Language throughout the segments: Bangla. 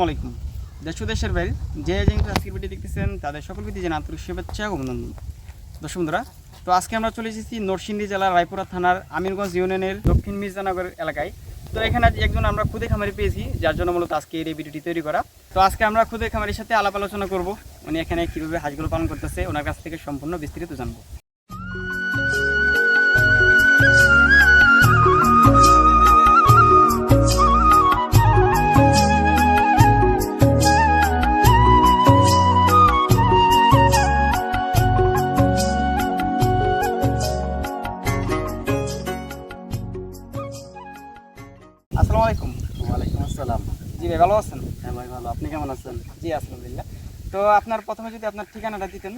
আসসালামু আলাইকুম। দেশ দেশের বাইরে যে যেহেতু আজকের ভিডিও দেখতেছেন, তাদের সকল প্রতি জানা আন্তরিক শুভেচ্ছা অভিনন্দন। দর্শক বন্ধুরা, তো আজকে আমরা চলে এসেছি নরসিংদী জেলার রায়পুরা থানার আমিরগঞ্জ ইউনিয়নের দক্ষিণ মির্জানগর এলাকায়। তো এখানে আজ একজন আমরা খুদে খামারি পেয়েছি, যার জন্য মূলত আজকে এই ভিডিওটি তৈরি করা। তো আজকে আমরা খুদে খামারির সাথে আলাপ আলোচনা করব। উনি এখানে কীভাবে হাঁসগুলো পালন করতেছে, ওনার কাছ থেকে সম্পূর্ণ বিস্তারিত জানব। আসসালামু আলাইকুম। ওয়ালাইকুম আসসালাম। জি ভাই ভালো আছেন? হ্যাঁ ভাই ভালো। আপনি কেমন আছেন? জি আলহামদুলিল্লাহ। তো আপনার প্রথমে যদি আপনার ঠিকানাটা দিতেন।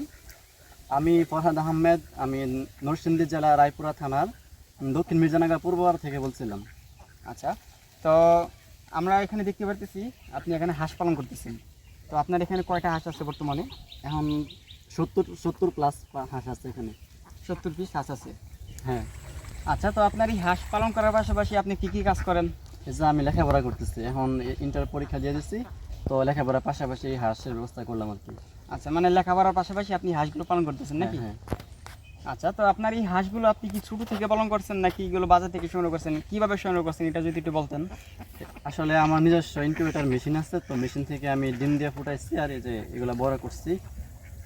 আমি ফরহাদ আহমেদ আমি নরসিংদী জেলা রায়পুরা থানার দক্ষিণ মির্জানগর পূর্ববার থেকে বলছিলাম। আচ্ছা তো আমরা এখানে দেখতে পারতেছি আপনি এখানে হাঁস পালন করতেছেন। তো আপনার এখানে কয়টা হাঁস আছে বর্তমানে? এখন সত্তর সত্তর প্লাস হাঁস আছে এখানে। সত্তর পিস হাঁস আছে। হ্যাঁ। আচ্ছা তো আপনার এই হাঁস পালন করার পাশাপাশি আপনি কি কি কাজ করেন? এই যে আমি লেখাপড়া করতেছি এখন ইন্টার পরীক্ষা দিয়ে দিচ্ছি তো লেখাপড়ার পাশাপাশি এই হাঁসের ব্যবস্থা করলাম আর কি। আচ্ছা মানে লেখাপড়ার পাশাপাশি আপনি হাঁসগুলো পালন করতেছেন নাকি? হ্যাঁ আচ্ছা তো আপনার এই হাঁসগুলো আপনি কি ছোটো থেকে পালন করছেন নাকি এগুলো বাজার থেকে সংগ্রহ করছেন? কীভাবে সংগ্রহ করছেন? এটা যদি একটু বলতেন। আসলে আমার নিজস্ব ইনকিউবেটার মেশিন আছে তো মেশিন থেকে আমি ডিম দিয়ে ফুটাইছি আর এই যে এগুলো বড় করছি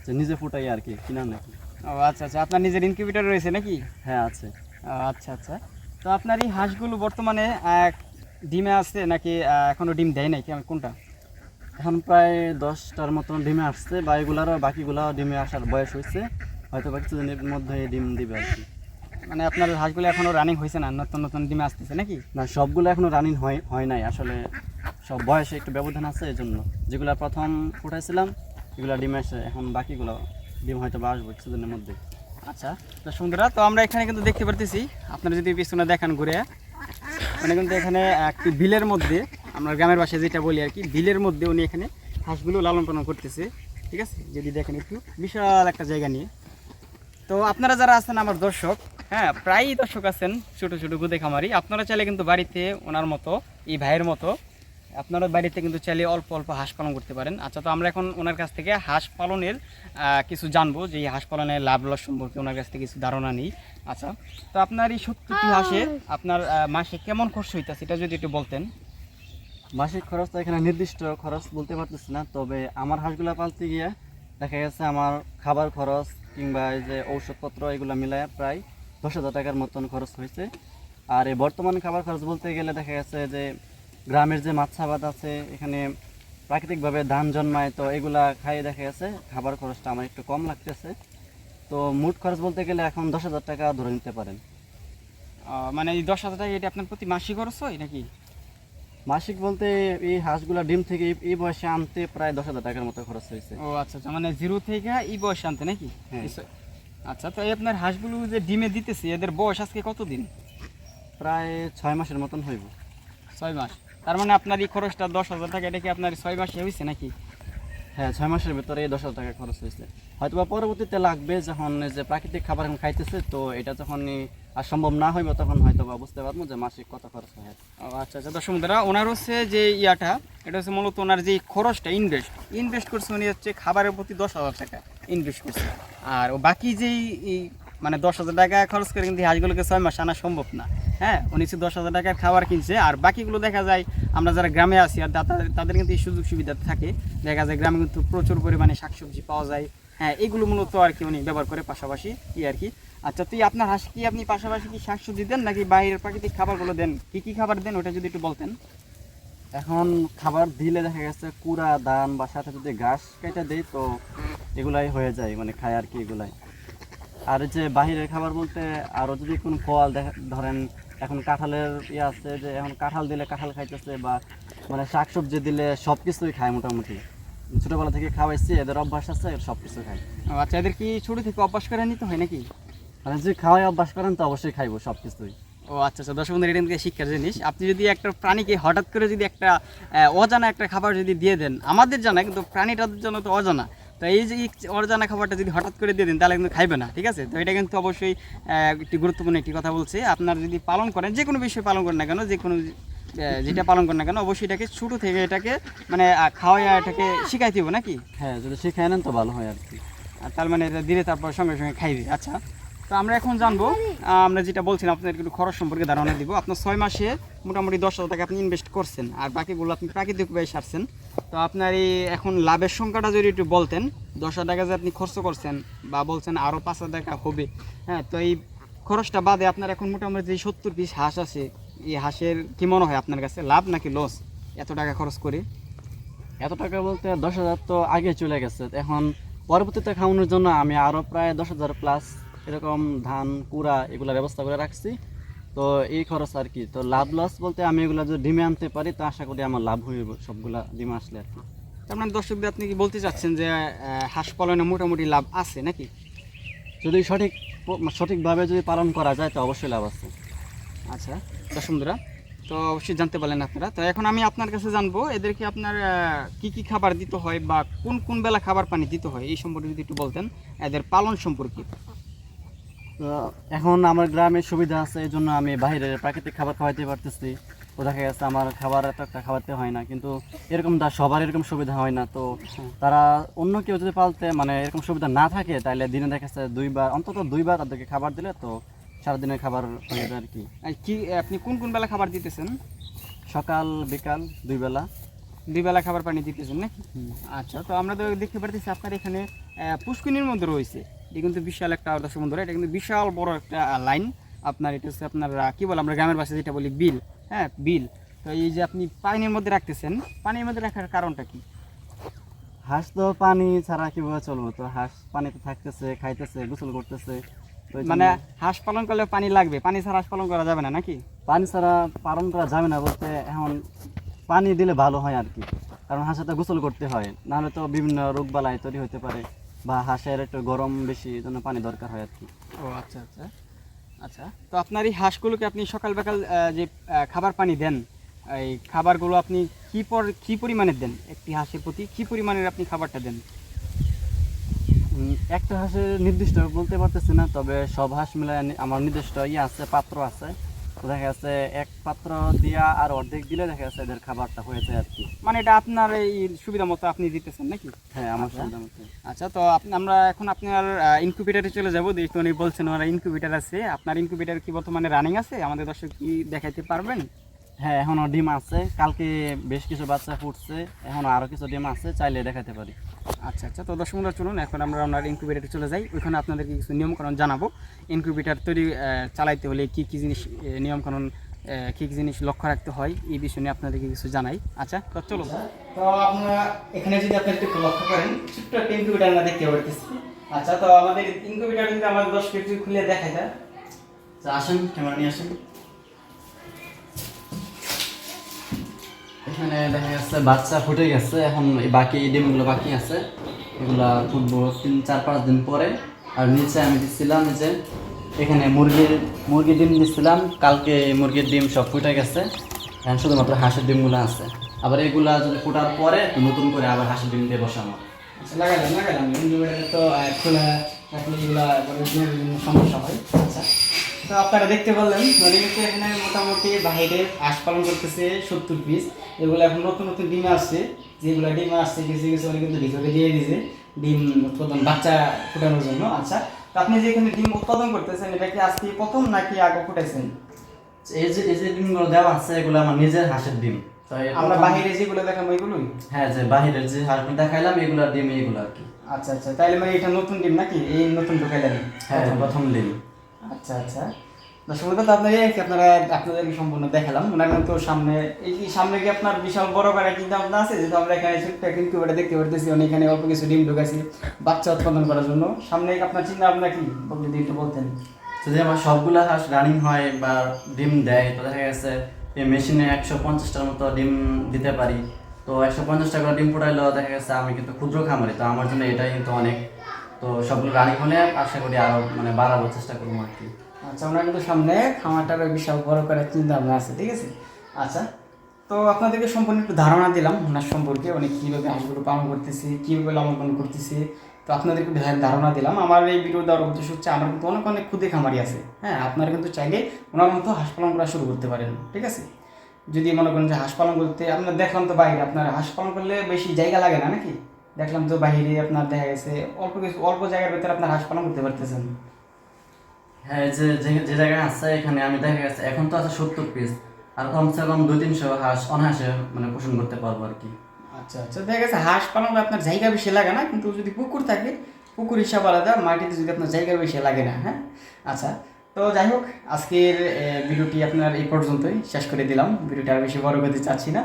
যে নিজে ফুটাই আর কি কিনা নাকি। ও আচ্ছা আচ্ছা আপনার নিজের ইনকিউবেটর রয়েছে নাকি? হ্যাঁ আছে। আচ্ছা আচ্ছা। তো আপনার এই হাঁসগুলো বর্তমানে ডিমে আসছে নাকি আহ, এখনও ডিম দেয় নাই? কেমন কোনটা? এখন প্রায় দশটার মতন ডিমে আসছে বা এগুলারও বাকিগুলাও ডিমে আসার বয়স হয়েছে। হয়তো বা কিছুদিনের মধ্যে ডিম দিবে আর কি। মানে আপনার হাঁসগুলো এখনও রানিং হয়েছে না? নতুন নতুন ডিমে আসতেছে নাকি? না সবগুলো এখনও রানিং হয় হয় নাই। আসলে সব বয়সে একটু ব্যবধান আছে এই জন্য যেগুলো প্রথম ফুটাইছিলাম এগুলো ডিমে আসে এখন বাকিগুলো ডিম হয়তো বা আসব কিছুদিনের মধ্যে। আচ্ছা তো সুন্দরা তো আমরা এখানে কিন্তু দেখতে পারতেছি। আপনারা যদি পিছনে দেখান ঘুরে মানে কিন্তু এখানে একটি বিলের মধ্যে, আমরা গ্রামের বাসায় যেটা বলি আর কি, বিলের মধ্যে উনি এখানে হাঁসগুলো লালন পালন করতেছে, ঠিক আছে? যদি দেখেন একটু বিশাল একটা জায়গা নিয়ে। তো আপনারা যারা আছেন আমার দর্শক হ্যাঁ প্রায়ই দর্শক আছেন ছোটো ছোটো গুদে খামারি, আপনারা চাইলে কিন্তু বাড়িতে ওনার মতো, এই ভাইয়ের মতো আপনারা বাড়িতে কিন্তু চাইলে অল্প অল্প হাঁস পালন করতে পারেন। আচ্ছা তো আমরা এখন ওনার কাছ থেকে হাঁস পালনের আহ, কিছু জানব যে হাঁস পালনের লাভ লস সম্পর্কে ওনার কাছ থেকে কিছু ধারণা নেই। আচ্ছা তো আপনার এই সত্তরটি হাঁসে আপনার মাসে কেমন খরচ হইতা সেটা যদি একটু বলতেন। মাসিক খরচ তো এখানে নির্দিষ্ট খরচ বলতে পারতেছি না তবে আমার হাঁসগুলো পালতে গিয়ে দেখা গেছে আমার খাবার খরচ কিংবা এই যে ঔষধপত্র এগুলো মিলায় প্রায় দশ হাজার টাকার মতন খরচ হয়েছে। আর এই বর্তমান খাবার খরচ বলতে গেলে দেখা গেছে যে গ্রামের যে মাছাবাদ আছে এখানে প্রাকৃতিকভাবে ধান জন্মায় তো এগুলা খাইয়ে দেখা গেছে। খাবার খরচটা আমার একটু কম লাগতেছে। তো মোট খরচ বলতে গেলে এখন দশ হাজার টাকা ধরে নিতে পারেন। মানে এই দশ হাজার টাকা এটা আপনার প্রতি মাসিক খরচ হয় নাকি? মাসিক বলতে এই হাঁসগুলা ডিম থেকে এই- বয়সে আনতে প্রায় দশ হাজার টাকার মতো খরচ হয়েছে। ও আচ্ছা আচ্ছা মানে জিরো থেকে এই বয়সে আনতে নাকি? হ্যাঁ। আচ্ছা তো এই আপনার হাঁসগুলো যে ডিমে দিতেছে এদের বয়স আজকে কতদিন? প্রায় ছয় মাসের মতন হইব। ছয় মাস। তার মানে আপনার এই খরচটা দশ হাজার টাকা এটা কি আপনার ছয় মাসে হয়েছে নাকি? হ্যাঁ ছয় মাসের ভিতরে এই দশ হাজার টাকা খরচ হয়েছে হয়তো বা পরবর্তীতে লাগবে যখন যে প্রাকৃতিক খাবার এখন খাইতেছে তো এটা যখন আর সম্ভব না হইব তখন হয়তো বা বুঝতে পারব যে মাসিক কত খরচ হয়। আচ্ছা আচ্ছা দর্শক বন্ধুরা ওনার হচ্ছে যে ইয়াটা এটা হচ্ছে মূলত ওনার যে খরচটা ইনভেস্ট ইনভেস্ট করছে উনি হচ্ছে খাবারের প্রতি দশ হাজার টাকা ইনভেস্ট করছে। আর বাকি যেই মানে দশ হাজার টাকা খরচ করে কিন্তু হাঁসগুলোকে ছয় মাস আনা সম্ভব না। হ্যাঁ উনি দশ হাজার টাকার খাবার কিনছে, আর বাকিগুলো দেখা যায় আমরা যারা গ্রামে আছি আর তাদের কিন্তু এই সুযোগ সুবিধা থাকে। দেখা যায় গ্রামে কিন্তু প্রচুর পরিমাণে শাকসবজি পাওয়া যায়। হ্যাঁ এইগুলো মূলত আর কি উনি ব্যবহার করে পাশাপাশি কি আর কি। আচ্ছা তুই আপনার হাঁস কি আপনি পাশাপাশি কি শাকসবজি দেন নাকি বাইরের প্রাকৃতিক খাবারগুলো দেন? কি কি খাবার দেন ওটা যদি একটু বলতেন। এখন খাবার দিলে দেখা গেছে কুড়া, ধান বা সাথে যদি ঘাস কেটে দেই তো এগুলাই হয়ে যায় মানে খায় আর কি এগুলাই। আর যে বাহিরের খাবার বলতে আরও যদি কোনো ফল দেখা ধরেন এখন কাঁঠালের ইয়ে আছে যে এখন কাঁঠাল দিলে কাঁঠাল খাইতেছে বা মানে শাকসবজি দিলে সব কিছুই খায় মোটামুটি। ছোটোবেলা থেকে খাওয়াইছি এদের অভ্যাস আছে এর সব কিছু খায় আচ্ছা এদের কি ছোটো থেকে অভ্যাস করে নিতে হয় নাকি? মানে যদি খাওয়াই অভ্যাস করেন তো অবশ্যই খাইবো সব কিছুই ও আচ্ছা আচ্ছা দর্শক বন্ধুরা এটা কিন্তু শিক্ষার জিনিস। আপনি যদি একটা প্রাণীকে হঠাৎ করে যদি একটা অজানা একটা খাবার যদি দিয়ে দেন আমাদের জানা কিন্তু প্রাণীটার জন্য তো অজানা। তো এই যে অজানা খাবারটা যদি হঠাৎ করে দিয়ে দেন তাহলে কিন্তু খাইবে না ঠিক আছে? তো এটা কিন্তু অবশ্যই একটি গুরুত্বপূর্ণ একটি কথা বলছে। আপনার যদি পালন করেন যে কোনো বিষয় পালন করেন না কেন যে কোনো যেটা পালন করেন না কেন অবশ্যই এটাকে ছোটো থেকে এটাকে মানে আহ, খাওয়াই এটাকে শিখাইতে হবে নাকি? হ্যাঁ যদি শিখায় নেন তো ভালো হয় আর কি। আর তার মানে এটা দিলে তারপর সঙ্গে সঙ্গে খাইবে। আচ্ছা তো আমরা এখন জানব আমরা যেটা বলছিলাম আপনার একটু খরচ সম্পর্কে ধারণা দিব। আপনার ছয় মাসে মোটামুটি দশ হাজার টাকা আপনি ইনভেস্ট করছেন আর বাকিগুলো আপনি প্রাকৃতিক প্রাকৃতিকভাবে সারছেন। তো আপনার এই এখন লাভের সংখ্যাটা যদি একটু বলতেন, দশ হাজার টাকা যে আপনি খরচ করছেন বা বলছেন আরও পাঁচ হাজার টাকা হবে হ্যাঁ তো এই খরচটা বাদে আপনার এখন মোটামুটি যে সত্তর পিস হাঁস আছে, এই হাঁসের কি মনে হয় আপনার কাছে? লাভ নাকি লস এত টাকা খরচ করে? এত টাকা বলতে দশ হাজার তো আগে চলে গেছে। এখন পরবর্তীতে খাওয়ানোর জন্য আমি আরও প্রায় দশ হাজার প্লাস এরকম ধান, কুড়া এগুলো ব্যবস্থা করে রাখছি। তো এই খরচ আর কি তো লাভ লস বলতে আমি এগুলো যদি ডিমে আনতে পারি তো আশা করি আমার লাভ হয়ে সবগুলা ডিমে আসলে আর কি। তার মানে দর্শকদের আপনি কি বলতে চাচ্ছেন যে হাঁস পালনে মোটামুটি লাভ আছে নাকি? যদি সঠিক সঠিকভাবে যদি পালন করা যায় তো অবশ্যই লাভ আছে। আচ্ছা দর্শকরা তো অবশ্যই জানতে পারলেন আপনারা। তো এখন আমি আপনার কাছে জানব এদেরকে আপনার কি কি খাবার দিতে হয় বা কোন কোন বেলা খাবার পানি দিতে হয় এই সম্পর্কে যদি একটু বলতেন এদের পালন সম্পর্কে। এখন আমার গ্রামে সুবিধা আছে এই জন্য আমি বাইরের প্রাকৃতিক খাবার খাওয়াইতে পারতেছি। তো দেখা গেছে আমার খাবার এত একটা খাওয়াতে হয় না কিন্তু এরকম তা সবার এরকম সুবিধা হয় না। তো তারা অন্য কেউ যদি পালতে মানে এরকম সুবিধা না থাকে তাহলে দিনে দেখা যাচ্ছে দুইবার অন্তত দুইবার তাদেরকে খাবার দিলে তো সারাদিনের খাবার হয়ে যাবে আর কি। কি আপনি কোন কোন বেলা খাবার দিতেছেন? সকাল বিকাল দুই বেলা দুই বেলা খাবার পানি দিতেছেন নাকি? আচ্ছা তো আমরা তো দেখতে পারতেছি আপনার এখানে পুষ্কিনির মধ্যে রয়েছে। এটা কিন্তু বিশাল একটা দর্শক বন্ধুরা এটা কিন্তু বিশাল বড় একটা লাইন। আপনার এটা হচ্ছে আপনার কি বলে আমরা গ্রামের ভাষায় যেটা বলি বিল। হ্যাঁ বিল। তো এই যে আপনি পানির মধ্যে রাখতেছেন পানির মধ্যে রাখার কারণটা কি? হাঁস তো পানি ছাড়া কীভাবে চলবো? তো হাঁস পানিতে থাকতেছে খাইতেছে গোসল করতেছে। মানে হাঁস পালন করলে পানি লাগবে পানি ছাড়া হাঁস পালন করা যাবে না নাকি? পানি ছাড়া পালন করা যাবে না বলতে এখন পানি দিলে ভালো হয় আর কি। কারণ হাঁসে তো গোসল করতে হয় নাহলে তো বিভিন্ন রোগ বালাই তৈরি হতে পারে। বা হাঁসের একটু গরম বেশি এই জন্য পানি দরকার হয় আর কি। ও আচ্ছা আচ্ছা। আচ্ছা তো আপনার এই হাঁসগুলোকে আপনি সকাল বিকাল যে খাবার পানি দেন এই খাবারগুলো আপনি কি পর কি পরিমাণে দেন? একটি হাঁসের প্রতি কি পরিমাণের আপনি খাবারটা দেন? একটা হাঁসের নির্দিষ্ট বলতে পারতেছি না তবে সব হাঁস মিলে আমার নির্দিষ্ট ইয়ে আছে পাত্র আছে। দেখা যাচ্ছে এক পাত্র দিয়া আর অর্ধেক দিলে দেখা যাচ্ছে এদের খাবারটা হয়ে যায় আর কি। মানে এটা আপনার এই সুবিধা মতো আপনি দিতেছেন নাকি? হ্যাঁ আমার আচ্ছা। সুবিধা মতো। আচ্ছা তো আপনি আমরা এখন আপনার ইনকিউবেটারে চলে যাব। দেখতে উনি বলছেন ওনার ইনকিউবেটার আছে। আপনার ইনকিউবেটার কি বর্তমানে রানিং আছে? আমাদের দর্শক কি দেখাইতে পারবেন? হ্যাঁ এখনও ডিম আছে। কালকে বেশ কিছু বাচ্চা ফুটছে। এখনও আরও কিছু ডিম আছে চাইলে দেখাতে পারি। আচ্ছা আচ্ছা তো দর্শক বন্ধুরা চলুন, এখন আমরা আপনার ইনকিউবেটারে চলে যাই। ওইখানে আপনাদেরকে কিছু নিয়মকানুন জানাব। ইনকিউবেটার তৈরি চালাইতে হলে কী কী জিনিস নিয়মকানুন কী কি জিনিস লক্ষ্য রাখতে হয়, এই বিষয় নিয়ে আপনাদেরকে কিছু জানাই। আচ্ছা তো চলো তো আপনারা এখানে যদি আপনারা একটু লক্ষ্য করেন, ছোট্ট একটা ইনকিউবেটার আমরা দেখতে পারতেছি। আচ্ছা তো আমাদের ইনকিউবেটার যদি আমাদের দশ মিনিট খুলে দেখা যায়। তো আসেন ক্যামেরা নিয়ে আসেন। এখানে দেখা যাচ্ছে বাচ্চা ফুটে গেছে, এখন বাকি ডিমগুলো বাকি আছে। এগুলা ফুটবো তিন, চার, পাঁচ দিন পরে। আর নিচে আমি দিচ্ছিলাম যে, এখানে মুরগির মুরগির ডিম দিচ্ছিলাম কালকে মুরগির ডিম সব ফুটে গেছে। এখন শুধুমাত্র হাঁসের ডিমগুলো আছে। আবার এগুলা যদি ফোটার পরে নতুন করে আবার হাঁসের ডিম দিয়ে বসানো আচ্ছা লাগালাম লাগালাম তো খোলা এগুলা সমস্যা হয়। আচ্ছা। তো আপনারা দেখতে পারলেন কিন্তু এখানে মোটামুটি বাইরে হাঁস পালন করতেছে সত্তর পিস এগুলো এখন নতুন নতুন ডিম আসছে। যেগুলো ডিম আসছে কিছু কিছু কিন্তু ভিতরে দিয়ে দিয়েছে ডিম উৎপাদন বাচ্চা ফোটানোর জন্য। আচ্ছা তো আপনি যে এখানে ডিম উৎপাদন করতেছেন এটা কি আজকে প্রথম নাকি আগে ফুটাইছেন? এই যে এই যে ডিমগুলো দেওয়া আছে এগুলো আমার নিজের হাঁসের ডিম। আমরা বাইরে যেগুলো দেখাবো এগুলোই? হ্যাঁ যে বাহিরের যে হাঁসগুলো দেখাইলাম এগুলো ডিম এগুলো আর কি। আচ্ছা আচ্ছা। তাইলে মানে এটা নতুন ডিম নাকি? এই নতুন ঢুকাইলেন হ্যাঁ প্রথম ডিম। আচ্ছা আচ্ছা। দর্শক তো আপনার কি আপনারা আপনাদেরকে সম্পূর্ণ দেখালাম। ওনার তো সামনে, এই কি সামনে কি আপনার বিশাল বড় করে চিন্তা ভাবনা আছে? যেহেতু আমরা এখানে ছোট্ট কিন্তু দেখতে পারতেছি, অনেক এখানে অল্প কিছু ডিম ঢুকাইছি বাচ্চা উৎপাদন করার জন্য। সামনে আপনার চিন্তা ভাবনা কি? যদি একটু বলতেন। যদি আমার সবগুলা হাঁস রানিং হয় বা ডিম দেয়, তো দেখা গেছে এই মেশিনে একশো পঞ্চাশটার মতো ডিম দিতে পারি। তো একশো পঞ্চাশ টাকা ডিম ফুটাইলেও দেখা গেছে আমি কিন্তু ক্ষুদ্র খামারি, তো আমার জন্য এটাই কিন্তু অনেক তো সবগুলো রানিং হলে আশা করি আরও মানে বাড়াবার চেষ্টা করব আর কি। আচ্ছা ওনার কিন্তু সামনে খামারটার বিশাল বড় করার চিন্তা ভাবনা আছে, ঠিক আছে? আচ্ছা তো আপনাদেরকে সম্পূর্ণ একটু ধারণা দিলাম ওনার সম্পর্কে অনেক কীভাবে হাঁসগুলো পালন করতেছে, কীভাবে লালন করতেছে। তো আপনাদেরকে ধারণা দিলাম। আমার এই ভিডিও দেওয়ার উদ্দেশ্য হচ্ছে, আমার কিন্তু অনেক অনেক ক্ষুদে খামারি আছে। হ্যাঁ আপনারা কিন্তু চাইলে ওনার মতো হাঁস পালন করা শুরু করতে পারেন, ঠিক আছে? যদি মনে করেন যে হাঁস পালন করতে, আপনার দেখলাম তো বাইরে, আপনার হাঁস পালন করলে বেশি জায়গা লাগে না নাকি? দেখলাম তো বাহিরে আপনার দেখা গেছে অল্প কিছু অল্প জায়গার ভিতরে আপনার হাঁস পালন করতে পারতেছেন। হ্যাঁ যে যে- জায়গায় আছে এখানে আমি দেখা গেছে এখন তো আছে সত্তর পিস আর কমসে কম দুই তিনশো হাঁস অনায়াসে মানে পোষণ করতে পারব আর কি। আচ্ছা আচ্ছা দেখা গেছে হাঁস পালন আপনার জায়গা বেশি লাগে না কিন্তু যদি পুকুর থাকে পুকুর হিসাব আলাদা মাটিতে যদি আপনার জায়গা বেশি লাগে না হ্যাঁ? আচ্ছা তো যাই হোক আজকের ভিডিওটি আপনার এই পর্যন্তই শেষ করে দিলাম। ভিডিওটা আর বেশি বড় করতে চাচ্ছি না।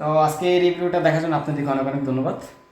তো আজকের এই ভিডিওটা দেখার জন্য আপনাদেরকে অনেক অনেক ধন্যবাদ।